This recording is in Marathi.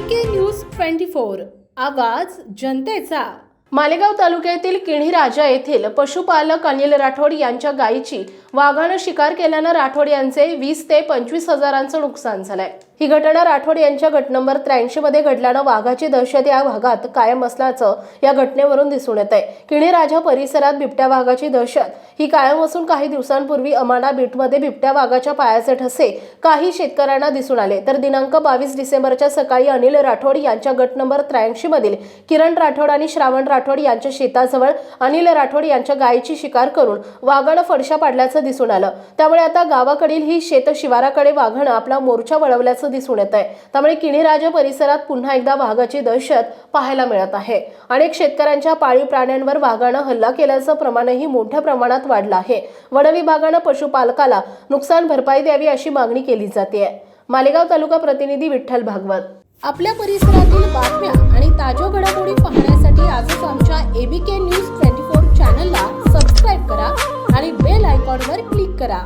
के न्यूज ट्वेंटी फोर आवाज जनतेचा. मालेगाव तालुक्यातील किणी राजा येथील पशुपालक अनिल राठोड यांच्या गायीची वाघानं शिकार केल्यानं राठोड यांचे वीस ते पंचवीस हजारांचं नुकसान झालंय. ही घटना राठोड यांच्या गट नंबर त्र्याऐंशी मध्ये घडल्यानं वाघाची दहशत या भागात कायम असल्याचं या घटनेवरून दिसून येत आहे किणी राजा परिसरात बिबट्या वाघाची दहशत. ही कायम असून काही दिवसांपूर्वी अमाना बीटमध्ये बिबट्या वाघाच्या पायाचे ठसे काही शेतकऱ्यांना दिसून आले. तर दिनांक बावीस डिसेंबरच्या सकाळी अनिल राठोड यांच्या गट नंबर त्र्याऐंशी मधील किरण राठोड आणि श्रावण राठोड यांच्या शेताजवळ अनिल राठोड यांच्या गायीची शिकार करून वाघानं फडशा पाडल्याचं दिसून आलं. त्यामुळे आता गावाकडील ही शेत शिवाराकडे वाघानं आपला मोर्चा वळवल्याचं दिसून येत आहे. त्यामुळे किणीराजा परिसरात पुन्हा एकदा वाघाची दहशत पाहायला मिळत आहे. अनेक शेतकऱ्यांच्या पाळीव प्राण्यांवर वाघानं हल्ला केल्याचं प्रमाणही मोठ्या प्रमाणात वाढलं आहे. वन विभागानं पशुपालकाला नुकसान भरपाई द्यावी अशी मागणी केली जाते. मालेगाव तालुका प्रतिनिधी विठ्ठल भागवत. आपल्या परिसरातील बातम्या आणि ताज्या घडामोडी पाहण्यासाठी आजच आमच्या एबीके न्यूज ट्वेंटी फोर चॅनलला सबस्क्राईब करा आणि बेल आयकॉनवर क्लिक करा.